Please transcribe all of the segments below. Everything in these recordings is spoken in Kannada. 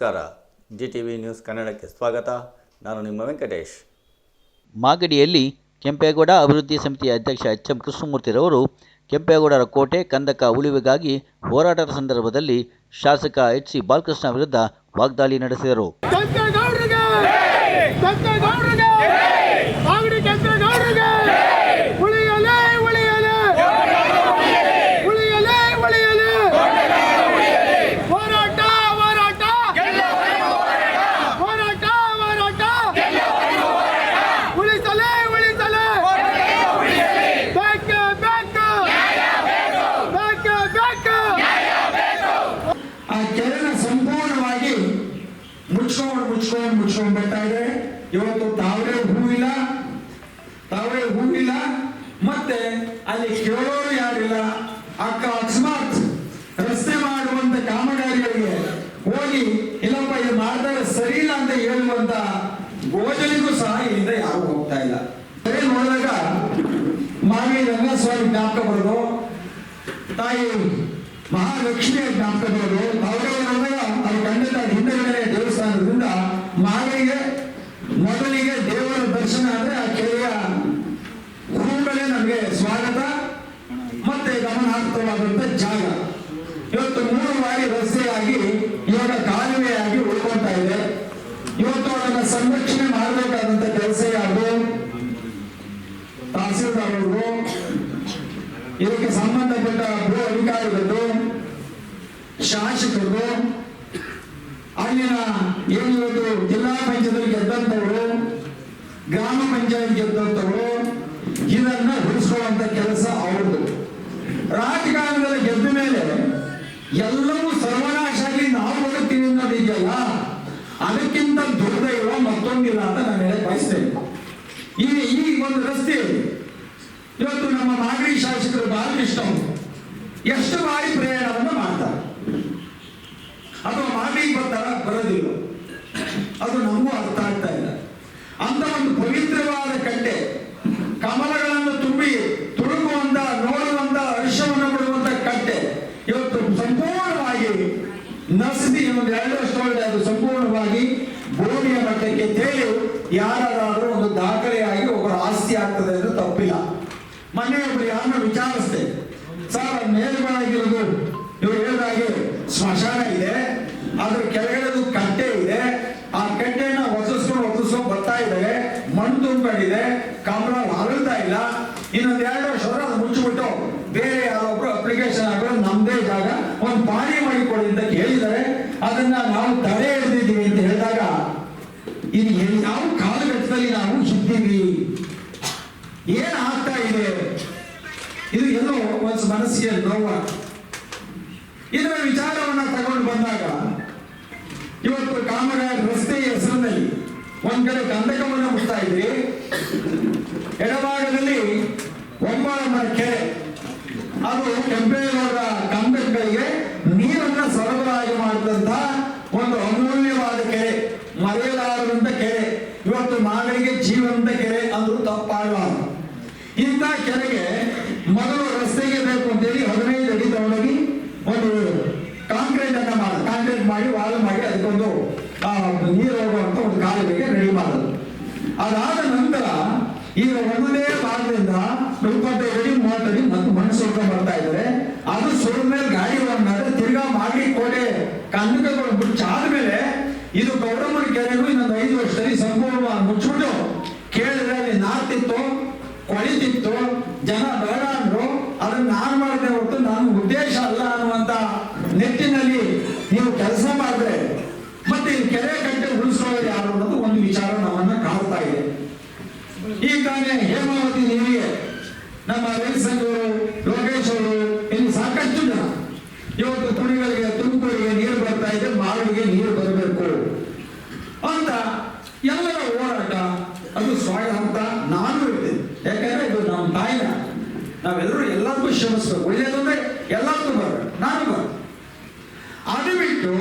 ನಮಸ್ಕಾರ. ಜಿ ಟಿ ವಿ ನ್ಯೂಸ್ ಕನ್ನಡಕ್ಕೆ ಸ್ವಾಗತ. ನಾನು ನಿಮ್ಮ ವೆಂಕಟೇಶ್. ಮಾಗಡಿಯಲ್ಲಿ ಕೆಂಪೇಗೌಡ ಅಭಿವೃದ್ಧಿ ಸಮಿತಿಯ ಅಧ್ಯಕ್ಷ ಎಚ್ ಎಂ ಕೃಷ್ಣಮೂರ್ತಿರವರು ಕೆಂಪೇಗೌಡರ ಕೋಟೆ ಕಂದಕ ಉಳಿವಿಗಾಗಿ ಹೋರಾಟದ ಸಂದರ್ಭದಲ್ಲಿ ಶಾಸಕ ಎಚ್ ಸಿ ಬಾಲಕೃಷ್ಣ ವಿರುದ್ಧ ವಾಗ್ದಾಳಿ ನಡೆಸಿದರು ಕೆಂಪೇಗೌಡರಿಗೆ ಕೆಂಪೇಗೌಡರಿಗೆ ಮಾಗಡಿ ಕೆಂಪೇಗೌಡರಿಗೆ ಉಳಿಯಲೇ ಉಳಿಯಲೇ ಉಳಿಯಲೇ ಉಳಿಯಲೇ ಹೋರಾಟ ಹೋರಾಟ ಹೋರಾಟ ಹೋರಾಟ ಉಳಿಸಲೇ ಉಳಿಸಲೇ ಬೇಕೆ ಬೇಕು ಬೇಕೆ ಬೇಕು ಆ ಕೆರೆನ ಸಂಪೂರ್ಣವಾಗಿ ಮುಚ್ಕೊಂಡು ಮುಚ್ಕೊಂಡು ಮುಚ್ಕೊಂಡು ಬರ್ತಾ ಇದೆ ಇವತ್ತು ತಾವರೆ ಹೂವಿಲ್ಲ ತಾವರೆ ಹೂವಿಲ್ಲ ಮತ್ತೆ ಅಲ್ಲಿ ಕೇಳೋರು ಯಾರಿಲ್ಲ ಅಕ್ಕ ಅಕಸ್ಮಾತ್ ರಸ್ತೆ ಮಾಡುವಂತ ಕಾಮಗಾರಿಗಳಿಗೆ ಹೋಗಿ ಇಲ್ಲಪ್ಪ ಇದು ಮಾಡಿದ್ರೆ ಸರಿ ಇಲ್ಲ ಅಂತ ಹೇಳುವಂತ ಗೋಜಲಿಗೂ ಸಹ ಇಲ್ಲಿಂದ ಯಾರು ಹೋಗ್ತಾ ಇಲ್ಲ ಸರಿ ನೋಡಿದಾಗ ಮಾವಿ ರಂಗಸ್ವಾಮಿ ಜ್ಞಾಪಕ ಬರೋದು ತಾಯಿ ಮಹಾಲಕ್ಷ್ಮಿಯ ಜ್ಞಾಪಕದವರು ಅವರವರ ಅವರು ತಂದೆ ತಾಯಿ ಹಿಂದೆಗಡೆ ದೇವಸ್ಥಾನದಿಂದ ಮಾವಿಗೆ ಮೊದಲಿಗೆ ದೇವರ ದರ್ಶನ ಅಂದ್ರೆ ಆ ಕೆರೆಯ ಹೂಗಳೇ ನಮಗೆ ಸ್ವಾಗತ ಮತ್ತೆ ಗಮನಾರ್ಹವಾದಂತ ಜಾಗ. ಇವತ್ತು ಮೂರು ಬಾರಿ ರಸ್ತೆಯಾಗಿ ಇವಾಗ ಕಾಲುವೆಯಾಗಿ ಉಳ್ಕೊಳ್ತಾ ಇದೆ ಇವತ್ತು ಅದನ್ನ ಸಂರಕ್ಷಣೆ ಮಾಡಬೇಕಾದಂತ ಕೆಲಸ ಯಾವುದು ತಹಸೀಲ್ದಾರ್ ಅವರು ಇದಕ್ಕೆ ಸಂಬಂಧಪಟ್ಟ ಭೂ ಅಧಿಕಾರಿಗಳು ಶಾಸಕರು ಅಲ್ಲಿನ ಏನು ಜಿಲ್ಲಾ ಪಂಚಾಯತ್ ಗೆದ್ದಂತವರು ಗ್ರಾಮ ಪಂಚಾಯತ್ ಗೆದ್ದಂತವರು ಇದನ್ನ ಉಳಿಸ್ಕೊಳ್ಳುವಂತ ಕೆಲಸ ಅವ್ರದ್ದು. ರಾಜಕಾರಣದಲ್ಲಿ ಗೆದ್ದ ಮೇಲೆ ಎಲ್ಲವೂ ಸರ್ವನಾಶ ಆಗಿ ನಾವು ಬರುತ್ತೀವಿ ಅನ್ನೋದಿದೆಯಲ್ಲ ಅದಕ್ಕಿಂತ ದುರ್ದೈವ ಮತ್ತೊಂದಿಲ್ಲ ಅಂತ ನಾನು ಹೇಳಕ್ ಬಯಸ್ತೇನೆ. ಈ ಈ ಒಂದು ರಸ್ತೆ, ಇವತ್ತು ನಮ್ಮ ಮಾಗಡಿ ಶಾಸಕರು ಬಾಲಕೃಷ್ಣ ಎಷ್ಟು ಬಾರಿ ಪ್ರಯಾಣವನ್ನು ಮಾಡ್ತಾರೆ? ಅದು ಮಾರ್ನಿಂಗ್ ಬರ್ತಾರ ಬರೋದಿಲ್ಲ. ಅದು ನಮಗೂ ಅರ್ಥ ಆಗ್ತಾ ಇಲ್ಲ. ಅಂತ ಒಂದು ಪವಿತ್ರವಾದ ಕಟ್ಟೆ ಕಮಲಗಳನ್ನು ತುಂಬಿ ತುಳುಕುವಂತ ನೋಡುವಂತ ಹರ್ಷವನ್ನು ಬಿಡುವಂತ ಕಟ್ಟೆ ಇವತ್ತು ಸಂಪೂರ್ಣವಾಗಿ ನಸದಿ ಒಂದು ಎರಡು ವರ್ಷ ಒಳಗೆ ಅದು ಸಂಪೂರ್ಣವಾಗಿ ಭೂಮಿಯ ಮಟ್ಟಕ್ಕೆ ತೇಲಿ ಯಾರಾದ್ರೂ ಒಂದು ದಾಖಲೆಯಾಗಿ ಒಬ್ಬರ ಆಸ್ತಿ ಆಗ್ತದೆ ಎಂದು ತಪ್ಪಿಲ್ಲ ಮೊನ್ನೆ ಒಬ್ರು ಯಾರನ್ನ ವಿಚಾರಿಸ್ದೆ ಸರ್ ಅದು ಮೇಲ್ಮನೆಗಿರೋದು ಇವ್ರು ಹೇಳಿದಾಗೆ ಸ್ಮಶಾನ ಇದೆ ಅದ್ರ ಕೆಳಗಡೆದು ಕಟ್ಟೆ ಇದೆ ಆ ಕಟ್ಟೆನ ಒದಿಸ್ಕೊಂಡು ಒದಿಸ್ಕೊಂಡು ಬರ್ತಾ ಇದ್ದಾರೆ ಮಣ್ಣು ತುಂಬಿಕೊಂಡಿದೆ ಕಮಲ ಹರಳ್ತಾ ಇಲ್ಲ ಇನ್ನೊಂದ್ ಎರಡು ವರ್ಷ ಹೋದ್ರೆ ಅದು ಮುಚ್ಚಿಬಿಟ್ಟು ಬೇರೆ ಯಾರೊಬ್ರು ಅಪ್ಲಿಕೇಶನ್ ಹಾಕೊಂಡು ನಮ್ದೇ ಜಾಗ. ಒಂದು ಪಾಣಿ ಮಾಡಿಕೊಡಿ ಅಂತ ಕೇಳಿದರೆ ಅದನ್ನ ನಾವು ತಡೆ ಹಿಡಿದಿದ್ದೀವಿ ಅಂತ ಹೇಳಿದಾಗ ಇದು ಯಾವ ಕಾಲಘಟ್ಟದಲ್ಲಿ ನಾವು ಇದ್ದೀವಿ? ಏನ್ ಆಗ್ತಾ ಇದೆ? ಇದು ಎಲ್ಲೋ ಒಂದು ಮನಸ್ಸಿಗೆ ನೋವ ಇದರ ವಿಚಾರವನ್ನ ತಗೊಂಡು ಬಂದಾಗ, ಇವತ್ತು ಕಾಮಗಾರಿ ರಸ್ತೆಯ ಹೆಸರಿನಲ್ಲಿ ಒಂದ್ ಕಡೆ ಗಂಧಕವನ್ನು ಮುಟ್ತಾ ಇದ್ರಿ ಎಡಭಾಗದಲ್ಲಿ ಒಂಬಳಮರ ಕೆರೆ. ಅದು ಕೆಂಪೇಗೌಡ ಕಂದಕಗಳಿಗೆ ನೀರನ್ನ ಸರಬರಾಜು ಮಾಡಿದಂತ ಒಂದು ಅಮೂಲ್ಯವಾದ ಕೆರೆ, ಮರೆಯಲಾರದಂತ ಕೆರೆ. ಇವತ್ತು ಮಾನವಿಗೆ ಜೀವಂತ ಕೆರೆ ಅಂದ್ರೂ ತಪ್ಪಾಗಲಾರದು. ಇಂಥ ಕೆರೆಗೆ ಮೊದಲು ರಸ್ತೆಗೆ ಬೇಕು ಅಂತೇಳಿ ಹದಿನೈದು ಅಡಿ ತಗೊಂಡೋಗಿ ಒಂದು ಕಾಂಕ್ರೀಟ್ ಅನ್ನ ಮಾಡ, ಕಾಂಕ್ರೀಟ್ ಮಾಡಿ ವಾಲ್ ಮಾಡಿ ಅದಕ್ಕೊಂದು ನೀರು ಹೋಗುವಂತ ಒಂದು ಕಾಲುವೆಗೆ ರೆಡಿ ಮಾಡೋದು ಅದಾದ ನಂತರ ಈಗ ಒಂದೇ ಭಾಗದಿಂದ ಇಪ್ಪತ್ತೈದು ಅಡಿ ಮೂವತ್ತಡಿ ಮತ್ತು ಮಣ್ಣು ಸುರ್ಕೊಂಡು ಬರ್ತಾ ಇದ್ದಾರೆ. ಅದು ಸುರಿದ ಮೇಲೆ ಗಾಡಿ ಬಂದಾಗ ತಿರ್ಗಾ ಮಾಡಿ ಕೋಟೆ ಕಂದಕಗಳು ಮುಚ್ಚಾದ ಮೇಲೆ ಇದು ಗೌರಮ್ಮನ ಕೆರೆಗೂ ಇನ್ನೊಂದು ಐದು ವರ್ಷದಲ್ಲಿ ಸಂಪೂರ್ಣ ಮುಚ್ಚಿಬಿಟ್ಟು ಕೇಳಿದ್ರೆ ಅಲ್ಲಿ ನಾರ್ತಿತ್ತು ಕೊಳಿತಿತ್ತು ಜನ ಬೇಡ ಅಂದ್ರು. ಅದನ್ನ ನಾನು ಮಾಡಿದೆ ಹೊರತು ನನ್ನ ಉದ್ದೇಶ ಅಲ್ಲ ಅನ್ನುವಂತ ನಿಟ್ಟಿನಲ್ಲಿ ನೀವು ಕೆಲಸ ಮಾಡಿದ್ರೆ ಮತ್ತೆ ಈ ಕೆರೆ ಕಟ್ಟೆ ಉಳಿಸೋರು ಯಾರು ಅನ್ನೋದು ಒಂದು ವಿಚಾರ ನಮ್ಮನ್ನ ಕಾಡ್ತಾ ಇದೆ. ಈ ತಾನೇ ಹೇಮಾವತಿ ನೀರಿಗೆ ನಮ್ಮ ಸಂಘವರು ಲೋಕೇಶ್ ಅವರು ಇಲ್ಲಿ ಸಾಕಷ್ಟು ಜನ. ಇವತ್ತು ಕುಣಿಗಳಿಗೆ ತುಮಕೂರಿಗೆ ನೀರು ಬರ್ತಾ ಇದೆ, ಮಾವಿಗೆ ನೀರು ಬರಬೇಕು. ಅಂತ ಎಲ್ಲರ ಹೋರಾಟ, ಅದು ಸ್ವಾಗತ ನಾನು ಇರ್ತೇನೆ ಯಾಕಂದ್ರೆ ಇದು ನಮ್ಮ ತಾಯಿನ, ನಾವೆಲ್ಲರೂ ಎಲ್ಲರಿಗೂ ಶ್ರಮಿಸ್ಬೇಕು ಒಳ್ಳೇದಂದ್ರೆ ಎಲ್ಲರಿಗೂ ಬರ ನಾನು ಬರ್ಬೇಕು. ಅದು ಬಿಟ್ಟು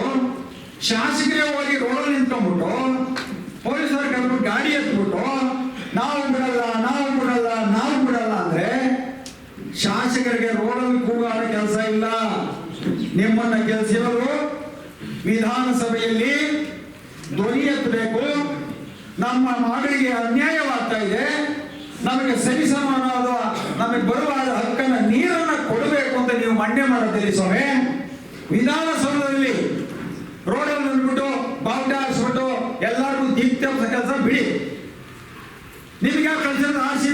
ಶಾಸಕರೇ ಹೋಗಿ ರೋಡಲ್ಲಿ ನಿಂತ್ಕೊಂಡ್ಬಿಟ್ಟು, ಪೊಲೀಸರು ಕರ್ಬಿಟ್ಟು ಗಾಡಿ ಎತ್ಬಿಟ್ಟು, ನಾವು ಬಿಡಲ್ಲ ನಾವು ಬಿಡಲ್ಲ ಅಂದ್ರೆ ಶಾಸಕರಿಗೆ ರೋಡಲ್ಲಿ ಕೂಗಾಡೋ ಕೆಲಸ ವಿಧಾನಸಭೆಯಲ್ಲಿ ಧ್ವನಿ ಎತ್ತಬೇಕು ನಮ್ಮ ಮಗಳಿಗೆ ಅನ್ಯಾಯವಾಗ್ತಾ ಇದೆ. ನಮಗೆ ಸರಿಸಮಾನವಾದ ನಮಗೆ ಬರುವ ಹಕ್ಕನ ನೀರನ್ನ ಕೊಡಬೇಕು ಅಂತ ನೀವು ಮಂಡ್ಯ ಮಾಡುತ್ತೀರಿ ಸ್ವಾಮಿ. ವಿಧಾನಸೌಧದಲ್ಲಿ ರೋಡಲ್ಲಿ ಬಂದ್ಬಿಟ್ಟು ಬಾವುಟ ಹಾರಿಸ್ಬಿಟ್ಟು ಎಲ್ಲರಿಗೂ ದೀಪ್ತ ಕೆಲಸ ಬಿಡಿ. ನಿಮ್ಗೆ ಯಾವ ಕಲ್ಸದ ಆಸೆ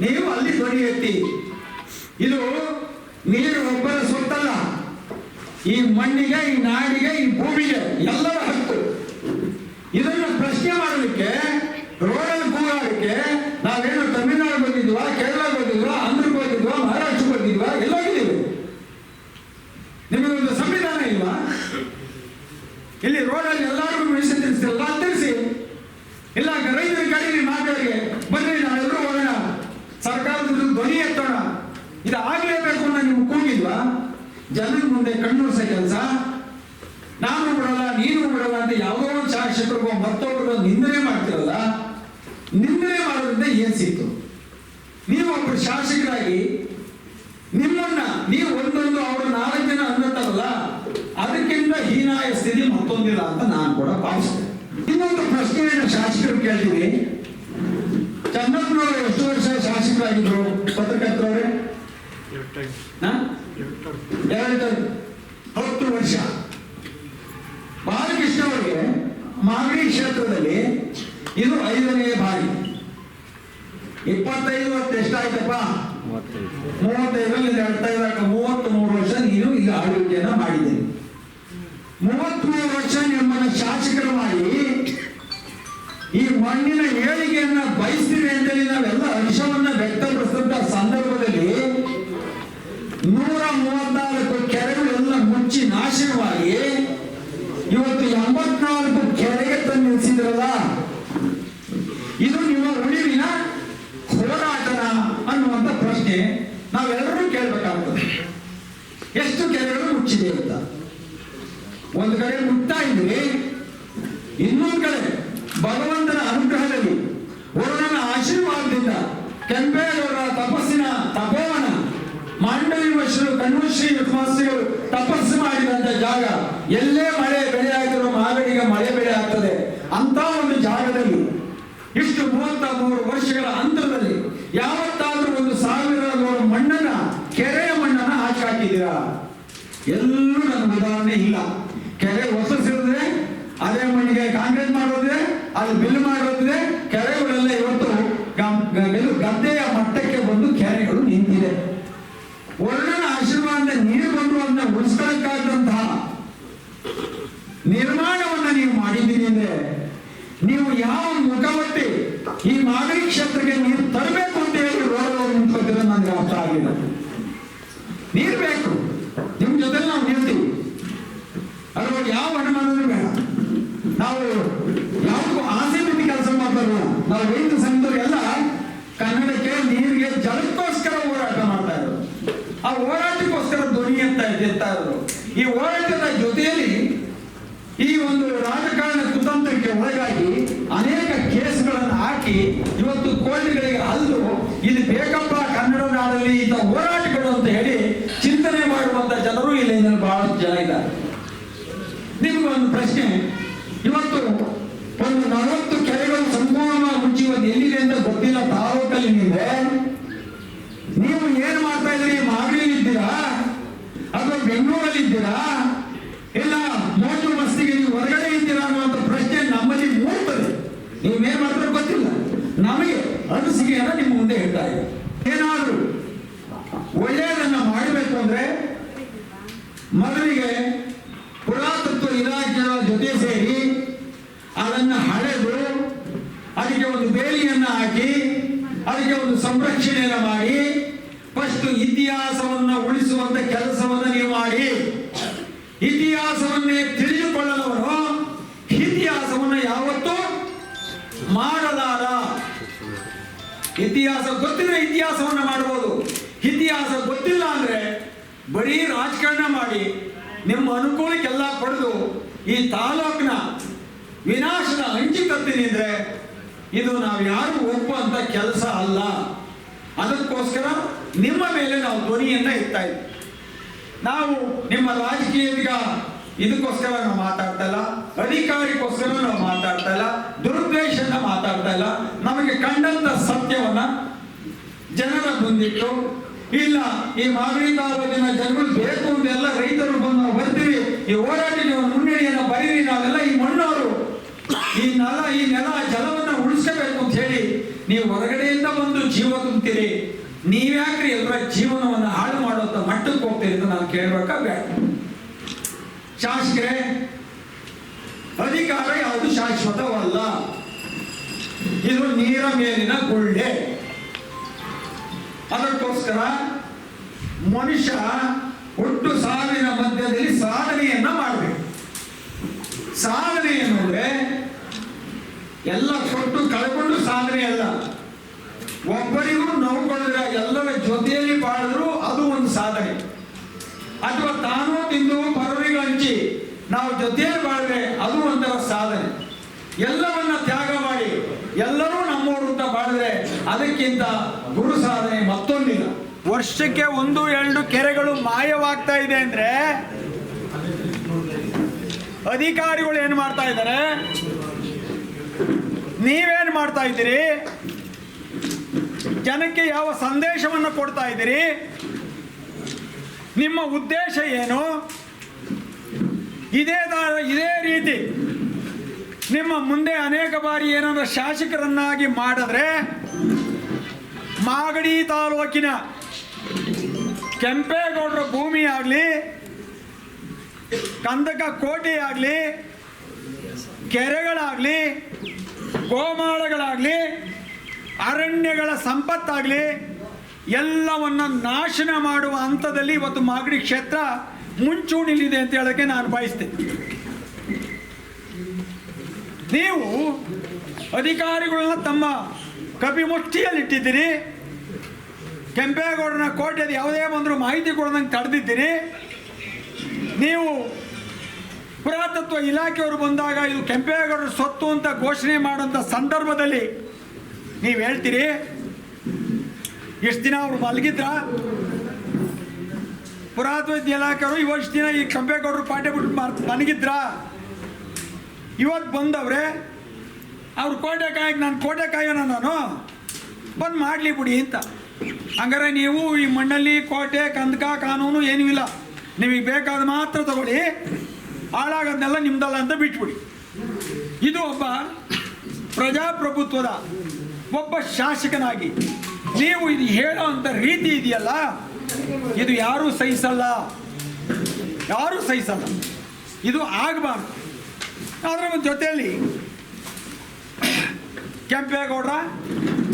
ನೀವು ಅಲ್ಲಿ ಧ್ವನಿ ಎತ್ತಿ ಇದು ನೀರು ಒಬ್ಬರ ಸೊತ್ತಲ್ಲ ಈ ಮಣ್ಣಿಗೆ ಈ ನಾಡಿಗೆ ಈ ಭೂಮಿಗೆ ಎಲ್ಲರ ಹಕ್ಕು ಇದನ್ನು ಪ್ರಶ್ನೆ ಮಾಡಲಿಕ್ಕೆ ರೋಡಲ್ಲಿ ಕೂಗಾಡಲಿಕ್ಕೆ ನಾವೇನು ತಮಿಳುನಾಡು ಬಂದಿದ್ವಾ ಕೇರಳ ಬಂದಿದ್ವಾ ಆಂಧ್ರಕ್ಕೆ ಹೋಗಿದ್ವಾ ಮಹಾರಾಷ್ಟ್ರಕ್ಕೆ ಹೋಗಿದ್ವಾ ಎಲ್ಲೋಗಿದ್ದೀವಿ ನಿಮಗೊಂದು ಸಂವಿಧಾನ ಇಲ್ವಾ ಇಲ್ಲಿ ರೋಡಲ್ಲಿ ಎಲ್ಲರಿಗೂ ಮೆಡಿಸಿನ್ ತಿಳಿಸ್ತಿಲ್ಲ ತಿಳಿಸಿ ಇಲ್ಲ ರೈತರ ಕಡೆಗೆ ಮಾತಾಡಿಗೆ ಬನ್ನಿ ನಾವೆಲ್ಲರೂ ಹೋಗೋಣ ಸರ್ಕಾರದ ವಿರುದ್ಧ ಧ್ವನಿ ಎತ್ತೋಣ ಇದು ಆಗ್ಲೇಬೇಕು ಅನ್ನೋ ನಿಮ್ಗೆ ಕೂಗಿಲ್ವಾ ಜನರ ಮುಂದೆ ಕಣ್ಣುರ್ಸೋ ಕೆಲಸ ನಾನು ಬಿಡಲ್ಲ ಅಂತ ಯಾವುದೋ ಒಂದು ಶಾಸಕರಿಗೋ ಮತ್ತೊಬ್ಬರಿಗೋ ನಿಂದನೆ ಮಾಡ್ತೀರಲ್ಲ ನಿಂದನೆ ಮಾಡೋದ್ರಿಂದ ಏನ್ ಸಿಕ್ತು? ನೀವು ಒಬ್ಬರು ಶಾಸಕರಾಗಿ ನಿಮ್ಮನ್ನ ನೀವು ಒಂದೊಂದು ಅವರು ನಾಲ್ಕು ಜನ ಅನ್ನತಾರಲ್ಲ ಅದಕ್ಕಿಂತ ಹೀನಾಯ ಸ್ಥಿತಿ ಮತ್ತೊಂದಿಲ್ಲ ಅಂತ ನಾನು ಕೂಡ ಭಾವಿಸ್ತೇನೆ. ಇನ್ನೊಂದು ಪ್ರಶ್ನೆಯನ್ನು ಶಾಸಕರು ಕೇಳ್ತೀವಿ ಚಂದ್ರಪ್ಪನವರು ಎಷ್ಟು ವರ್ಷ ಶಾಸಕರಾಗಿದ್ರು? ಪತ್ರಕರ್ತರವ್ರೆ ಹತ್ತು ವರ್ಷ. ಬಾಲಕೃಷ್ಣ ಅವರಿಗೆ ಮಾಗಡಿ ಕ್ಷೇತ್ರದಲ್ಲಿ ಇದು ಐದನೇ ಬಾರಿ. ಇಪ್ಪತ್ತೈದು ಹತ್ತು ಎಷ್ಟಾಯ್ತಪ್ಪ? ಮೂವತ್ತೈದರಲ್ಲಿ ಎರಡ್ತೈದಕ್ಕೆ ಮೂವತ್ತ್ ಮೂರು ವರ್ಷ ನೀನು ಇಲ್ಲಿ ಆಳ್ವಿಕೆಯನ್ನ ಮಾಡಿದ್ದೇನೆ. ಮೂವತ್ಮೂರು ವರ್ಷ ನಿಮ್ಮನ್ನ ಶಾಸಕರು ಮಾಡಿ ಈ ಮಣ್ಣಿನ ಏಳಿಗೆಯನ್ನ ಬಯಸ್ತೀವಿ ಅಂತೇಳಿ ನಾವೆಲ್ಲ ಹರ್ಷವನ್ನ ವ್ಯಕ್ತಪಡಿಸಿದಂತ ಸಂದರ್ಭದಲ್ಲಿ ನೂರ ಮೂವತ್ನಾಲ್ಕು ಕೆರೆಗಳೆಲ್ಲ ಮುಚ್ಚಿ ನಾಶನವಾಗಿ ಇವತ್ತು ಎಂಬತ್ನಾಲ್ಕು ಕೆರೆಗೆ ತಂದು ನಿಲ್ಲಿಸಿದ್ರಲ್ಲ ಇದು ನಿಮ್ಮ ಉಳಿವಿನ ಹೋರಾಟನ ಅನ್ನುವಂತ ಪ್ರಶ್ನೆ ನಾವೆಲ್ಲರೂ ಕೇಳಬೇಕಾಗ್ತದೆ ಎಷ್ಟು ಕೆರೆಗಳು ಮುಚ್ಚಿದೆ ಅಂತ ಒಂದು ಕಡೆ ಇದ್ರಿ ಇನ್ನೊಂದು ಕಡೆ ಭಗವಂತನ ಅನುಗ್ರಹದಲ್ಲಿ ಒಳ್ಳೆಯ ಆಶೀರ್ವಾದದಿಂದ ಕೆಂಪೇಗೌಡರ ತಪಸ್ಸಿನ ತಪೋವನ ಮಾಂಡವಿ ವಶರು ಕಣ್ವಶ್ರೀ ವಿದ್ವಾಸಿಗಳು ತಪಸ್ಸು ಮಾಡಿದಂತ ಜಾಗ. ಎಲ್ಲೇ ಮಳೆ ಬೆಳೆ ಆಗಿರೋ ಮಾಗಡಿಗೆ ಮಳೆ ಬೆಳೆ ಆಗ್ತದೆ ಅಂತ ಒಂದು ಜಾಗದಲ್ಲಿ ಇಷ್ಟು ಮೂವತ್ತ ಮೂರು ವರ್ಷಗಳ ಅಂತರದಲ್ಲಿ ಯಾವತ್ತಾದ್ರೂ ಒಂದು ಸಾವಿರ ನೂರು ಮಣ್ಣನ್ನ, ಕೆರೆಯ ಮಣ್ಣನ್ನ ಹಾಕಿ ಹಾಕಿದೀರಾ ಎಲ್ಲೂ ನನ್ನ ಉದಾಹರಣೆ ಇಲ್ಲ ಕೆರೆ ಹೊಸಸಿದ್ರೆ ಅದೇ ಮಣ್ಣಿಗೆ ಕಾಂಕ್ರೀಟ್ ಅಲ್ಲಿ ಬಿಲ್ ಮಾಡಿದ್ರೆ ಕೆರೆಗಳೆಲ್ಲ ಇವತ್ತು ಗದ್ದೆಯ ಮಟ್ಟಕ್ಕೆ ಬಂದು ಕೆರೆಗಳು ನಿಂತಿದೆ. ವರ್ಣನ ಆಶೀರ್ವಾದ ನೀರು ಬಂದು ಅದನ್ನ ಉಳಿಸ್ಕೊಳಕ್ಕಾದಂತಹ ನಿರ್ಮಾಣವನ್ನ ನೀವು ಮಾಡಿದ್ದೀರಿ ಅಂದ್ರೆ ನೀವು ಯಾವ ಮುಖವಟ್ಟಿ ಈ ಮಾಗಡಿ ಕ್ಷೇತ್ರಕ್ಕೆ ನೀರು ತರಬೇಕು ಅಂತ ಹೇಳಿ ರೋಡಲ್ಲಿ ನಿಂತ್ಕೊತಿರೋ ನನಗೆ ಅರ್ಥ ಆಗಿಲ್ಲ ನೀರು ಬೇಕು ನಿಮ್ ಜೊತೆ ನಾವು ನಿಲ್ತೀವಿ ಅದ್ರೊಳಗೆ ಯಾವ ಅನುಮಾನನೂ ಬೇಡ ನಾವು ಯಾವುದಕ್ಕೂ ಆಸೆ ಬಿಟ್ಟು ಕೆಲಸ ಮಾಡ್ತಾರಲ್ಲ ನಾವು ರೈತ ಸಂಘದವರೆಲ್ಲ ಕನ್ನಡಕ್ಕೆ ನೀರಿಗೆ ಜಲಕ್ಕೋಸ್ಕರ ಹೋರಾಟ ಮಾಡ್ತಾ ಇದ್ರು ಆ ಹೋರಾಟಕ್ಕೋಸ್ಕರ ಧ್ವನಿ ಅಂತ ಎತ್ತಾ ಇದ್ರು ಈ ಹೋರಾಟದ ಜೊತೆಯಲ್ಲಿ ಈ ಒಂದು ರಾಜಕಾರಣ ಕುತಂತ್ರಕ್ಕೆ ಒಳಗಾಗಿ ಅನೇಕ ಕೇಸ್ಗಳನ್ನು ಹಾಕಿ ಇವತ್ತು ಕೋರ್ಟ್ಗಳಿಗೆ ಅಲ್ಲು ಇದು ಬೇಕಪ್ಪ ಕನ್ನಡ ನಾಡಲ್ಲಿ ಇಂಥ ಹೋರಾಟಗಳು ಅಂತ ಹೇಳಿ ಚಿಂತನೆ ಮಾಡುವಂತ ಜನರು ಇಲ್ಲಿ ಬಹಳಷ್ಟು ಜನ ಇದ್ದಾರೆ. ನಿಮ್ಗೊಂದು ಪ್ರಶ್ನೆ, ಇವತ್ತು ಒಂದು ನಲವತ್ತು ಕೆರೆಗಳು ಸಂಪೂರ್ಣ ಮುಚ್ಚಿ ಎಲ್ಲಿದೆ ಅಂತ ಗೊತ್ತಿಲ್ಲ ತಾಲೂಕಲ್ಲಿ ನಿಂದೆ ನೀವು ಏನ್ ಮಾಡ್ತಾ ಇದ್ದೀರಿ ಮಾಗಡಿ ಇದ್ದೀರಾ ಅಥವಾ ಬೆಂಗಳೂರಲ್ಲಿ ಇದ್ದೀರಾ ಇಲ್ಲ ಮೋಟು ಮಸ್ತಿಗೆ ನೀವು ಹೊರಗಡೆ ಇದ್ದೀರಾ ಅನ್ನುವಂಥ ಪ್ರಶ್ನೆ ನಮ್ಮಲ್ಲಿ ಮೂಡ್ತದೆ ನೀವೇನ್ ಮಾಡ್ತಾರೆ ಗೊತ್ತಿಲ್ಲ ನಮಗೆ ಮುಂದೆ ಹೇಳ್ತಾ ಇದೆ ಏನಾದ್ರು ಒಳ್ಳೆಯದನ್ನ ಮಾಡಬೇಕು ಅಂದ್ರೆ ಮೊದಲಿಗೆ ಪುರಾತತ್ವ ಇಲಾಖೆಯ ಜೊತೆ ಸೇರಿ ಅದನ್ನ ಹಳೆದು ಅದಕ್ಕೆ ಒಂದು ಬೇಲಿಯನ್ನ ಹಾಕಿ ಅದಕ್ಕೆ ಒಂದು ಸಂರಕ್ಷಣೆಯನ್ನ ಮಾಡಿ ಫಸ್ಟ್ ಇತಿಹಾಸವನ್ನ ಉಳಿಸುವಂತ ಕೆಲಸವನ್ನ ನೀವು ಮಾಡಿ. ಇತಿಹಾಸವನ್ನೇ ಇತಿಹಾಸ ಗೊತ್ತಿದ್ರೆ ಇತಿಹಾಸವನ್ನ ಮಾಡಬಹುದು ಇತಿಹಾಸ ಗೊತ್ತಿಲ್ಲ ಅಂದ್ರೆ ಬರೀ ರಾಜಕಾರಣ ಮಾಡಿ ನಿಮ್ಮ ಅನುಕೂಲಕ್ಕೆಲ್ಲ ಪಡೆದು ಈ ತಾಲೂಕಿನ ವಿನಾಶದ ಅಂಚಿ ಅಂದರೆ ಇದು ನಾವು ಯಾರು ಒಪ್ಪುವಂತ ಕೆಲಸ ಅಲ್ಲ. ಅದಕ್ಕೋಸ್ಕರ ನಿಮ್ಮ ಮೇಲೆ ನಾವು ಧ್ವನಿಯನ್ನು ಇಡ್ತಾ ಇದ್ವಿ. ನಾವು ನಿಮ್ಮ ರಾಜಕೀಯ ಇದಕ್ಕೋಸ್ಕರ ನಾವು ಮಾತಾಡ್ತಾ ಇಲ್ಲ. ಅಧಿಕಾರಿಗೋಸ್ಕರ ನಾವು ಮಾತಾಡ್ತಾ ಇಲ್ಲ ದುರುದ್ದೇಶನ ಮಾತಾಡ್ತಾ ಇಲ್ಲ. ನಮಗೆ ಕಂಡಂತ ಸತ್ಯವನ್ನ ಜನರ ಮುಂದಿಟ್ಟು, ಇಲ್ಲ, ಈ ತಾಲೂಕಿನ ಜನಗಳು ಬೇಕು ಅಂತೆಲ್ಲ ರೈತರು ಬಂದು ಬರ್ತೀವಿ. ಈ ಹೋರಾಟಕ್ಕೆ ಮುನ್ನಡೆಯನ್ನು ಬರೀರಿ, ನಾವೆಲ್ಲ ಈ ಮಣ್ಣವರು. ಈ ನೆಲ ಈ ನೆಲ, ಜಲವನ್ನ ಉಳಿಸಬೇಕು ಅಂತ ಹೇಳಿ ನೀವು ಹೊರಗಡೆಯಿಂದ ಬಂದು ಜೀವ ತುಂಬ್ತೀರಿ. ನೀವ್ಯಾಕ್ರಿ ಎಲ್ಲರ ಜೀವನವನ್ನ ಹಾಳು ಮಾಡುವಂತ ಮಟ್ಟಕ್ಕೆ ಹೋಗ್ತೀರಿ ಅಂತ ನಾನು ಕೇಳಬೇಕಾಗ ಶಾಸಕರೇ ಅಧಿಕಾರ ಯಾವುದು ಶಾಶ್ವತವಲ್ಲ? ಇದು ನೀರ ಮೇಲಿನ ಗುಳ್ಳೆ. ಅದಕ್ಕೋಸ್ಕರ ಮನುಷ್ಯ ಒಟ್ಟು ಸಾವಿನ ಮಧ್ಯದಲ್ಲಿ ಸಾಧನೆಯನ್ನ ಮಾಡಬೇಕು. ಸಾಧನೆ ಎನ್ನುವುದೇ ಎಲ್ಲ ಕೊಟ್ಟು ಕಳ್ಕೊಂಡು ಸಾಧನೆ ಅಲ್ಲ. ಒಬ್ಬರಿಗೂ ನೋವುಗಳಿದ್ರೆ ಎಲ್ಲರ ಜೊತೆಯಲ್ಲಿ ಬಾಳಿದ್ರು ಅದು ಒಂದು ಸಾಧನೆ. ಅಥವಾ ತಾನೂ ತಿಂದು ಪರರಿಗೆ ಹಂಚಿ ನಾವು ಜೊತೆಯಲ್ಲಿ ಒಂಥರ ಸಾಧನೆ. ಎಲ್ಲವನ್ನ ತ್ಯಾಗ ಮಾಡಿ, ಎಲ್ಲರೂ ನಮ್ಮವರು ಅಂತ ಮಾಡಿದ್ರೆ ಅದಕ್ಕಿಂತ ಗುರು ಸಾಧನೆ ಮತ್ತೊಂದಿಲ್ಲ. ವರ್ಷಕ್ಕೆ ಒಂದು, ಎರಡು ಕೆರೆಗಳು ಮಾಯವಾಗ್ತಾ ಇದೆ ಅಂದ್ರೆ ಅಧಿಕಾರಿಗಳು ಏನು ಮಾಡ್ತಾ ಇದ್ದಾರೆ? ನೀವೇನು ಮಾಡ್ತಾ ಇದ್ದೀರಿ? ಜನಕ್ಕೆ ಯಾವ ಸಂದೇಶವನ್ನು ಕೊಡ್ತಾ ಇದ್ದೀರಿ? ನಿಮ್ಮ ಉದ್ದೇಶ ಏನು? ಇದೇ ಇದೇ ರೀತಿ ನಿಮ್ಮ ಮುಂದೆ ಅನೇಕ ಬಾರಿ ಏನಾದರೂ ಶಾಸಕರನ್ನಾಗಿ ಮಾಡಿದ್ರೆ ಮಾಗಡಿ ತಾಲೂಕಿನ ಕೆಂಪೇಗೌಡರ ಭೂಮಿ ಆಗಲಿ, ಕಂದಕ ಕೋಟೆ ಆಗಲಿ, ಕೆರೆಗಳಾಗಲಿ, ಗೋಮಾಳಗಳಾಗಲಿ, ಅರಣ್ಯಗಳ ಸಂಪತ್ತಾಗಲಿ, ಎಲ್ಲವನ್ನ ನಾಶನ ಮಾಡುವ ಹಂತದಲ್ಲಿ ಇವತ್ತು ಮಾಗಡಿ ಕ್ಷೇತ್ರ ಮುಂಚೂಣಿಲಿದೆ ಅಂತ ಹೇಳೋಕ್ಕೆ ನಾನು ಬಯಸ್ತೇನೆ. ನೀವು ಅಧಿಕಾರಿಗಳನ್ನ ತಮ್ಮ ಕಪಿಮುಷ್ಟಿಯಲ್ಲಿಟ್ಟಿದ್ದೀರಿ ಕೆಂಪೇಗೌಡನ ಕೋಟೆಯಲ್ಲಿ ಯಾವುದೇ ಬಂದರೂ ಮಾಹಿತಿ ಕೊಡೋದಂಗೆ ತಡೆದಿದ್ದೀರಿ. ನೀವು ಪುರಾತತ್ವ ಇಲಾಖೆಯವರು ಬಂದಾಗ ಇದು ಕೆಂಪೇಗೌಡರ ಸೊತ್ತು ಅಂತ ಘೋಷಣೆ ಮಾಡುವಂಥ ಸಂದರ್ಭದಲ್ಲಿ ನೀವು ಹೇಳ್ತೀರಿ. ಎಷ್ಟು ದಿನ ಅವರು ಮಲಗಿದ್ರ? ಪುರಾತತ್ವ ಇಲಾಖೆಯವರು ಇವಷ್ಟು ದಿನ ಈ ಕೆಂಪೇಗೌಡರು ಪಾಠ ಬಿಟ್ಟು ಮಲಗಿದ್ರ? ಇವತ್ತು ಬಂದವ್ರೆ, ಅವ್ರು ಕೋಟೆ ಕಾಯಕ್ಕೆ ನಾನು ಕೋಟೆ ಕಾಯೋಣ ನಾನು. ಬಂದು ಮಾಡಲಿ ಬಿಡಿ ಅಂತ. ಹಂಗಾರೆ ನೀವು ಈ ಮಣ್ಣಲ್ಲಿ ಕೋಟೆ, ಕಂದಕ, ಕಾನೂನು ಏನೂ ಇಲ್ಲ. ನಿಮಗೆ ಬೇಕಾದ ಮಾತ್ರ ತಗೊಳ್ಳಿ. ಹಾಳಾಗೋದನ್ನೆಲ್ಲ ನಿಮ್ದಲ್ಲ ಅಂತ ಬಿಟ್ಬಿಡಿ. ಇದು ಒಬ್ಬ ಪ್ರಜಾಪ್ರಭುತ್ವದ ಒಬ್ಬ ಶಾಸಕನಾಗಿ. ನೀವು ಇದು ಹೇಳೋ ಅಂತ ರೀತಿ ಇದೆಯಲ್ಲ, ಇದು ಯಾರೂ ಸಹಿಸಲ್ಲ. ಯಾರೂ ಸಹಿಸಲ್ಲ. ಇದು ಆಗಬಾರ್ದು. ಅದರ ಜೊತೆಯಲ್ಲಿ. ಕೆಂಪೇಗೌಡ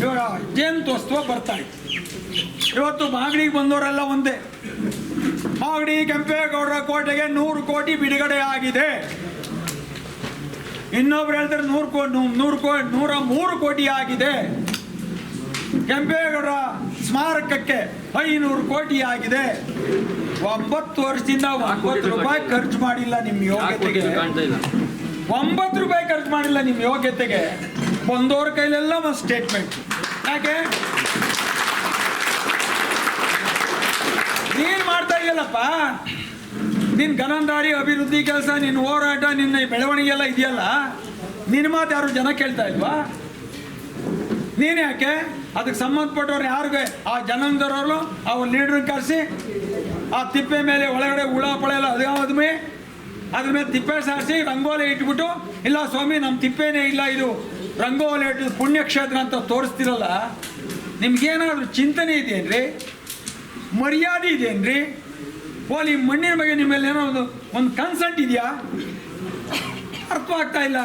ಇವಾಗ ಜಯಂತ್ಯೋತ್ಸವ ಇತ್ತು ಇವತ್ತು ಮಾಗಡಿಗೆ ಬಂದವರೆಲ್ಲ ಒಂದೇ. ಮಾಗಡಿ ಕೆಂಪೇಗೌಡರ ಕೋಟೆಗೆ ನೂರು ಕೋಟಿ ಬಿಡುಗಡೆ ಆಗಿದೆ. ಇನ್ನೊಬ್ರು ಹೇಳ್ತಾರೆ ನೂರು ಕೋ ನೂರು ಕೋ ನೂರ ಮೂರು ಕೋಟಿ ಆಗಿದೆ. ಕೆಂಪೇಗೌಡರ ಸ್ಮಾರಕಕ್ಕೆ ಐನೂರು ಕೋಟಿ ಆಗಿದೆ. ಒಂಬತ್ತು ವರ್ಷದಿಂದ ಒಂಬತ್ತು ರೂಪಾಯಿ ಖರ್ಚು ಮಾಡಿಲ್ಲ ನಿಮ್ಮ ಯೋಗ್ಯತೆಗೆ. ಒಂಬತ್ತು ರೂಪಾಯಿ ಖರ್ಚು ಮಾಡಿಲ್ಲ ನಿಮ್ಮ ಯೋಗ್ಯತೆಗೆ. ಬಂದವ್ರ ಕೈಲೆಲ್ಲ ಒಂದು ಸ್ಟೇಟ್ಮೆಂಟ್ ಯಾಕೆ? ನೀನ್ ಮಾಡ್ತಾ ಇದೆಯಲ್ಲಪ್ಪ? ನಿನ್ ಗನಂದಾರಿ ಅಭಿವೃದ್ಧಿ ಕೆಲಸ ನಿನ್ನ ಹೋರಾಟ, ನಿನ್ನ ಬೆಳವಣಿಗೆ ಎಲ್ಲ ಇದೆಯಲ್ಲ? ನಿನ್ನ ಮಾತು ಯಾರು ಜನ ಕೇಳ್ತಾ ಇಲ್ವಾ? ನೀನು ಯಾಕೆ? ಅದಕ್ಕೆ ಸಂಬಂಧಪಟ್ಟವ್ರು ಯಾರಿಗೆ? ಆ ಜನಂದರವರು ಅವ್ರ ಲೀಡ್ರನ್ನ ಕರೆಸಿ, ಆ ತಿಪ್ಪೆ ಮೇಲೆ ಒಳಗಡೆ ಹುಳ ಪಳೆಲ್ಲ ಅದಾದ್ಮೇ ಅದ್ರ ಮೇಲೆ ತಿಪ್ಪೆ ಸಾರಿಸಿ ರಂಗೋಲಿ ಇಟ್ಬಿಟ್ಟು, ಇಲ್ಲ ಸ್ವಾಮಿ ನಮ್ಮ ತಿಪ್ಪೇನೇ ಇಲ್ಲ ಇದು. ರಂಗೋಲಿ ಇಟ್ಟು ಪುಣ್ಯಕ್ಷೇತ್ರ ಅಂತ ತೋರಿಸ್ತಿರಲ್ಲ, ನಿಮ್ಗೇನಾದ್ರೂ ಚಿಂತನೆ ಇದೆಯೇನ್ರಿ? ಮರ್ಯಾದೆ ಇದೆಯೇನ್ರಿ? ಓಲಿ ಮಣ್ಣಿನ ಬಗ್ಗೆ ನಿಮ್ಮಲ್ಲಿ ಏನೋ ಒಂದು ಒಂದು ಕನ್ಸಂಟ್ ಇದೆಯಾ? ಅರ್ಥವಾಗ್ತಾ ಇಲ್ಲ.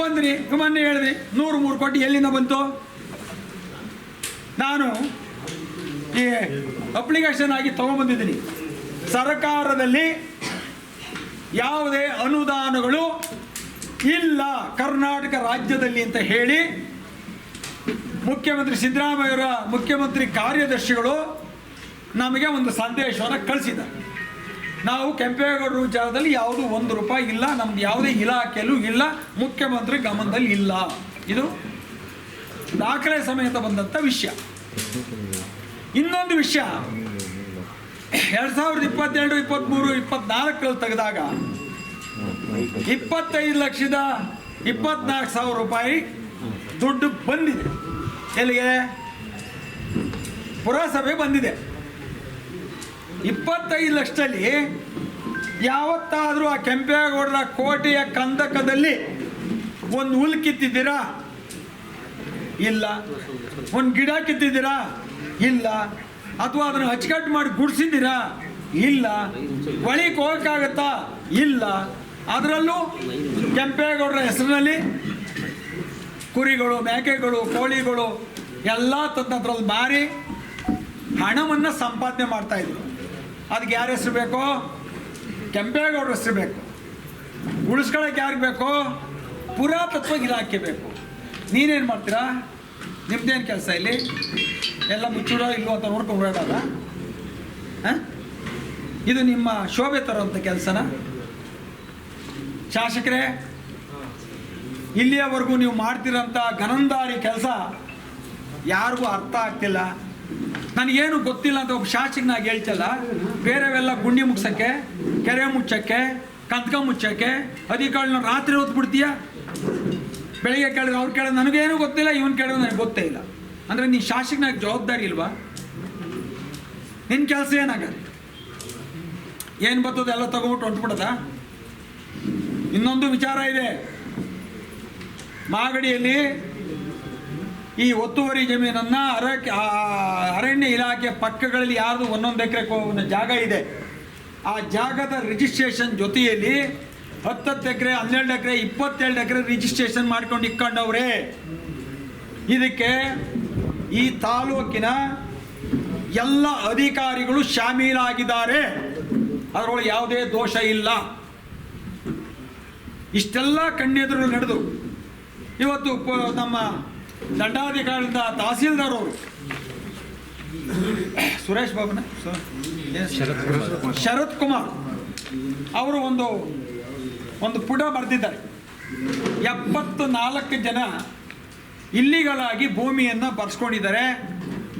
ಬಂದ್ರಿ ಮೊನ್ನೆ ಹೇಳಿದ್ರಿ, ನೂರು ಮೂರು ಕೋಟಿ ಎಲ್ಲಿಂದ ಬಂತು? ನಾನು ಈ ಅಪ್ಲಿಕೇಶನ್ ಆಗಿ ತಗೊಂಡ್ಬಂದಿದ್ದೀನಿ ಸರ್ಕಾರದಲ್ಲಿ ಯಾವುದೇ ಅನುದಾನಗಳು ಇಲ್ಲ ಕರ್ನಾಟಕ ರಾಜ್ಯದಲ್ಲಿ ಅಂತ ಹೇಳಿ ಮುಖ್ಯಮಂತ್ರಿ ಸಿದ್ದರಾಮಯ್ಯರ ಮುಖ್ಯಮಂತ್ರಿ ಕಾರ್ಯದರ್ಶಿಗಳು ನಮಗೆ ಒಂದು ಸಂದೇಶವನ್ನು ಕಳಿಸಿದ್ದಾರೆ. ನಾವು ಕೆಂಪೇಗೌಡರ ವಿಚಾರದಲ್ಲಿ ಯಾವುದು ಒಂದು ರೂಪಾಯಿ ಇಲ್ಲ, ನಮ್ದು ಯಾವುದೇ ಇಲಾಖೆಯಲ್ಲೂ ಇಲ್ಲ, ಮುಖ್ಯಮಂತ್ರಿ ಗಮನದಲ್ಲಿ ಇಲ್ಲ. ಇದು ದಾಖಲೆ ಸಮೇತ ಬಂದಂಥ ವಿಷಯ. ಇನ್ನೊಂದು ವಿಷಯ ಎರಡು ಸಾವಿರದ ಇಪ್ಪತ್ತೆರಡು ಇಪ್ಪತ್ತ್ಮೂರು ಇಪ್ಪತ್ನಾಲ್ಕರಲ್ಲಿ ತೆಗೆದಾಗ ಇಪ್ಪತ್ತೈದು ಲಕ್ಷದ ಇಪ್ಪತ್ನಾಲ್ಕು ಸಾವಿರ ರೂಪಾಯಿ ದುಡ್ಡು ಬಂದಿದೆ. ಎಲ್ಲಿಗೆ? ಪುರಸಭೆ ಬಂದಿದೆ. ಇಪ್ಪತ್ತೈದು ಲಕ್ಷದಲ್ಲಿ ಯಾವತ್ತಾದರೂ ಆ ಕೆಂಪೇಗೌಡರ ಕೋಟೆಯ ಕಂದಕದಲ್ಲಿ ಒಂದು ಹುಲ್ ಕಿತ್ತಿದ್ದೀರಾ? ಇಲ್ಲ. ಒಂದು ಗಿಡ ಕಿತ್ತಿದ್ದೀರಾ? ಇಲ್ಲ. ಅಥವಾ ಅದನ್ನು ಅಚ್ಚುಕಟ್ಟು ಮಾಡಿ ಗುಡಿಸಿದ್ದೀರಾ? ಇಲ್ಲ. ಒಳಿಗೆ ಹೋಗಕ್ಕಾಗತ್ತಾ ಇಲ್ಲ. ಅದರಲ್ಲೂ ಕೆಂಪೇಗೌಡರ ಹೆಸರಿನಲ್ಲಿ ಕುರಿಗಳು, ಮೇಕೆಗಳು, ಕೋಳಿಗಳು ಎಲ್ಲ ತಂದು ಅದ್ರಲ್ಲಿ ಮಾರಿ ಹಣವನ್ನು ಸಂಪಾದನೆ ಮಾಡ್ತಾ ಇದ್ರು. ಅದಕ್ಕೆ ಯಾರ ಹೆಸರು ಬೇಕು? ಕೆಂಪೇಗೌಡರ ಹೆಸರು ಬೇಕು. ಉಳಿಸ್ಕೊಳಕ್ಕೆ ಯಾರಿಗೆ ಬೇಕು? ಪುರಾತತ್ವ ಇಲಾಖೆ ಬೇಕು. ನೀನೇನು ಮಾಡ್ತೀರಾ? ನಿಮ್ದೇನು ಕೆಲಸ ಇಲ್ಲಿ? ಎಲ್ಲ ಮುಚ್ಚಿಡೋ ಇಲ್ಲೋ ಅಂತ ನೋಡ್ಕೊಂಡು ಹಾಂ? ಇದು ನಿಮ್ಮ ಶೋಭೆ ತರುವಂಥ ಕೆಲಸನ? ಶಾಸಕರೇ, ಇಲ್ಲಿಯವರೆಗೂ ನೀವು ಮಾಡ್ತಿರೋಂಥ ಘನಂದಾರಿ ಕೆಲಸ ಯಾರಿಗೂ ಅರ್ಥ ಆಗ್ತಿಲ್ಲ. ನನಗೇನು ಗೊತ್ತಿಲ್ಲ ಅಂತ ಒಬ್ಬ ಶಾಸಕನಾಗಿ ಹೇಳ್ತಲ್ಲ, ಬೇರೆವೆಲ್ಲ ಗುಂಡಿ ಮುಗ್ಸೋಕ್ಕೆ, ಕೆರೆ ಮುಚ್ಚಕ್ಕೆ ಕಂತ್ಕ ಮುಚ್ಚಕ್ಕೆ ಅಧಿಕಾರಿನ ರಾತ್ರಿ ಹೊತ್ತು ಬೆಳಿಗ್ಗೆ ಕೇಳಿದ್ರೆ ಅವ್ರು ಕೇಳಿದ್ರೆ ನನಗೇನು ಗೊತ್ತಿಲ್ಲ, ಇವನು ಕೇಳಿದ್ರೆ ನನಗೆ ಗೊತ್ತೇ ಇಲ್ಲ. ಅಂದರೆ ನೀ ಶಾಸಕನಾಗಿ ಜವಾಬ್ದಾರಿ ಇಲ್ವಾ? ನಿನ್ನ ಕೆಲಸ ಏನಾಗತ್ತೆ? ಏನು ಬರ್ತದೆ ಎಲ್ಲ ತಗೊಂಬಿಟ್ಟು ಹೊಂಟ್ಬಿಡದ? ಇನ್ನೊಂದು ವಿಚಾರ ಇದೆ. ಮಾಗಡಿಯಲ್ಲಿ ಈ ಒತ್ತುವರಿ ಜಮೀನನ್ನು ಅರ ಅರಣ್ಯ ಇಲಾಖೆ ಪಕ್ಕಗಳಲ್ಲಿ ಯಾರ್ದು ಒಂದೊಂದು ಎಕರೆ ಜಾಗ ಇದೆ. ಆ ಜಾಗದ ರಿಜಿಸ್ಟ್ರೇಷನ್ ಜೊತೆಯಲ್ಲಿ ಹತ್ತತ್ತು ಎಕರೆ, ಹನ್ನೆರಡು ಎಕರೆ, ಇಪ್ಪತ್ತೆರಡು ಎಕರೆ ರಿಜಿಸ್ಟ್ರೇಷನ್ ಮಾಡ್ಕೊಂಡು ಇಕ್ಕೊಂಡವ್ರೆ. ಇದಕ್ಕೆ ಈ ತಾಲೂಕಿನ ಎಲ್ಲ ಅಧಿಕಾರಿಗಳು ಶಾಮೀಲಾಗಿದ್ದಾರೆ. ಅದರೊಳಗೆ ಯಾವುದೇ ದೋಷ ಇಲ್ಲ. ಇಷ್ಟೆಲ್ಲ ಕಣ್ಣೆದುರು ನಡೆದು ಇವತ್ತು ನಮ್ಮ ದಂಡಾಧಿಕಾರಿಯಿಂದ ತಹಸೀಲ್ದಾರ್ ಅವರು ಸುರೇಶ್ ಬಾಬುನ ಶರತ್ ಕುಮಾರ್. ಅವರು ಒಂದು ಒಂದು ಪುಟ ಬರೆದಿದ್ದಾರೆ. ಎಪ್ಪತ್ತು ನಾಲ್ಕು ಜನ ಇಲ್ಲಿಗಳಾಗಿ ಭೂಮಿಯನ್ನು ಬರ್ಸ್ಕೊಂಡಿದ್ದಾರೆ.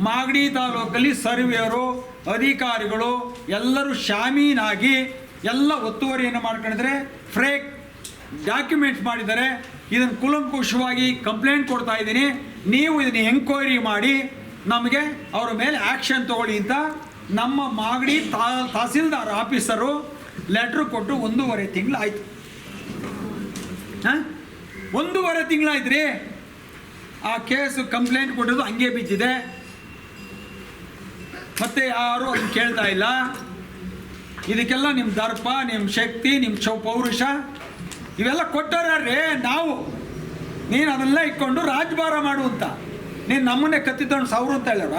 ಮಾಗಡಿ ತಾಲೂಕಲ್ಲಿ ಸರ್ವೆಯರು, ಅಧಿಕಾರಿಗಳು ಎಲ್ಲರೂ ಶಾಮೀನಾಗಿ ಎಲ್ಲ ಒತ್ತುವರಿಯನ್ನು ಮಾಡ್ಕೊಂಡಿದ್ರೆ ಫ್ರೇಕ್ ಡಾಕ್ಯುಮೆಂಟ್ಸ್ ಮಾಡಿದ್ದಾರೆ. ಇದನ್ನು ಕುಲಂಕುಷವಾಗಿ ಕಂಪ್ಲೇಂಟ್ ಕೊಡ್ತಾ ಇದ್ದೀನಿ. ನೀವು ಇದನ್ನು ಎಂಕ್ವೈರಿ ಮಾಡಿ ನಮಗೆ ಅವರ ಮೇಲೆ ಆ್ಯಕ್ಷನ್ ತಗೊಳ್ಳಿ ಅಂತ ನಮ್ಮ ಮಾಗಡಿ ತಾ, ತಹಸೀಲ್ದಾರ್ ಆಫೀಸರು ಲೆಟ್ರ್ ಕೊಟ್ಟು ಒಂದೂವರೆ ತಿಂಗಳಾಯ್ತು. ಹಾಂ? ಒಂದೂವರೆ ತಿಂಗಳಾಯ್ತು ರೀ ಆ ಕೇಸು ಕಂಪ್ಲೇಂಟ್ ಕೊಟ್ಟಿದ್ದು ಹಂಗೆ ಬಿದ್ದಿದೆ. ಮತ್ತೆ ಯಾರು ಅದನ್ನು ಕೇಳ್ತಾ ಇಲ್ಲ. ಇದಕ್ಕೆಲ್ಲ ನಿಮ್ಮ ದರ್ಪ ನಿಮ್ಮ ಶಕ್ತಿ ನಿಮ್ಮ ಚೌ ಪೌರುಷ, ಇವೆಲ್ಲ ಕೊಟ್ಟವ್ರೇ ನಾವು. ನೀನು ಅದನ್ನೆಲ್ಲ ಇಟ್ಕೊಂಡು ರಾಜಭಾರ ಮಾಡು ಅಂತ. ನೀನು ನಮ್ಮನ್ನೇ ಕತ್ತಿ ಸೌರು ಅಂತ ಹೇಳೋರ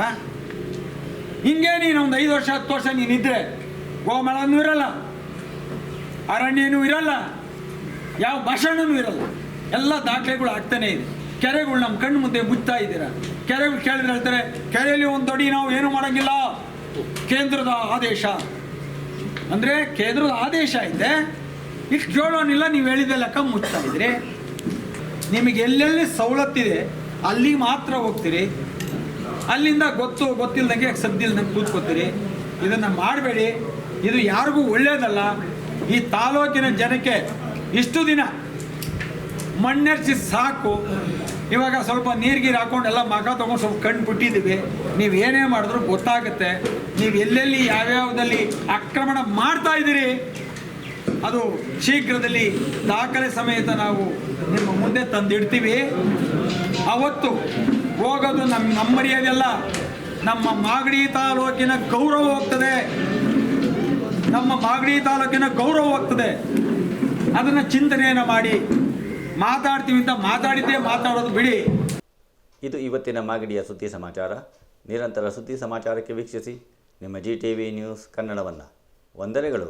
ಹಿಂಗೆ ನೀನು ಒಂದು ಐದು ವರ್ಷ, ಹತ್ತು ವರ್ಷ ನೀನಿದ್ರೆ ಗೋಮಳನೂ ಇರಲ್ಲ, ಅರಣ್ಯನೂ ಇರಲ್ಲ, ಯಾವ ಭಾಷಣನೂ ಇರಲ್ಲ. ಎಲ್ಲ ದಾಖಲೆಗಳು ಆಗ್ತಾನೆ ಇದೆ. ಕೆರೆಗಳು ನಮ್ಮ ಕಣ್ಣು ಮುಂದೆ ಮುಚ್ತಾ ಇದ್ದೀರಾ? ಕೆರೆಗಳು ಕೇಳಿದ್ರೆ ಹೇಳ್ತಾರೆ, ಕೆರೆಯಲ್ಲಿ ಒಂದು ತೊಡಿ ನಾವು ಏನು ಮಾಡೋಂಗಿಲ್ಲ. ಕೇಂದ್ರದ ಆದೇಶ. ಅಂದರೆ ಕೇಂದ್ರದ ಆದೇಶ ಐತೆ ಇಷ್ಟು ಕೇಳೋನಿಲ್ಲ ನೀವು ಹೇಳಿದ ಲೆಕ್ಕ ಮುಚ್ತಾ ಇದ್ರಿ ನಿಮಗೆ ಎಲ್ಲೆಲ್ಲಿ ಸವಲತ್ತಿದೆ ಅಲ್ಲಿ ಮಾತ್ರ ಹೋಗ್ತೀರಿ. ಅಲ್ಲಿಂದ ಗೊತ್ತು ಗೊತ್ತಿಲ್ಲದಂಗೆ ಸದ್ದಿಲ್ದಂಗೆ ಕೂತ್ಕೋತೀರಿ. ಇದನ್ನು ಮಾಡಬೇಡಿ. ಇದು ಯಾರಿಗೂ ಒಳ್ಳೆಯದಲ್ಲ ಈ ತಾಲೂಕಿನ ಜನಕ್ಕೆ ಇಷ್ಟು ದಿನ ಮಣ್ಣೆರ್ಸಿ ಸಾಕು. ಇವಾಗ ಸ್ವಲ್ಪ ನೀರ್ಗೀರು ಹಾಕೊಂಡು ಎಲ್ಲ ಮಗ ತೊಗೊಂಡು ಸ್ವಲ್ಪ ಕಣ್ಣು ಬಿಟ್ಟಿದ್ದೀವಿ. ನೀವು ಏನೇ ಮಾಡಿದ್ರು ಗೊತ್ತಾಗುತ್ತೆ. ನೀವು ಎಲ್ಲೆಲ್ಲಿ ಯಾವ್ಯಾವದಲ್ಲಿ ಆಕ್ರಮಣ ಮಾಡ್ತಾ ಇದ್ದೀರಿ, ಅದು ಶೀಘ್ರದಲ್ಲಿ ದಾಖಲೆ ಸಮೇತ ನಾವು ನಿಮ್ಮ ಮುಂದೆ ತಂದಿಡ್ತೀವಿ. ಅವತ್ತು ಹೋಗೋದು ನಮ್ಮ ನಮ್ಮರಿಯಾಗೆಲ್ಲ ನಮ್ಮ ಮಾಗಡಿ ತಾಲೂಕಿನ ಗೌರವ ಹೋಗ್ತದೆ. ನಮ್ಮ ಮಾಗಡಿ ತಾಲೂಕಿನ ಗೌರವ ಹೋಗ್ತದೆ. ಅದನ್ನು ಚಿಂತನೆಯನ್ನು ಮಾಡಿ ಮಾತಾಡ್ತೀವಿ ಅಂತ ಮಾತಾಡಿದ್ದೇ ಮಾತಾಡೋದು ಬಿಡಿ. ಇದು ಇವತ್ತಿನ ಮಾಗಡಿಯ ಸುದ್ದಿ ಸಮಾಚಾರ. ನಿರಂತರ ಸುದ್ದಿ ಸಮಾಚಾರಕ್ಕೆ ವೀಕ್ಷಿಸಿ. ನಿಮ್ಮ ಜಿ ಟಿ ವಿ ನ್ಯೂಸ್ ಕನ್ನಡವನ್ನು. ವಂದನೆಗಳು.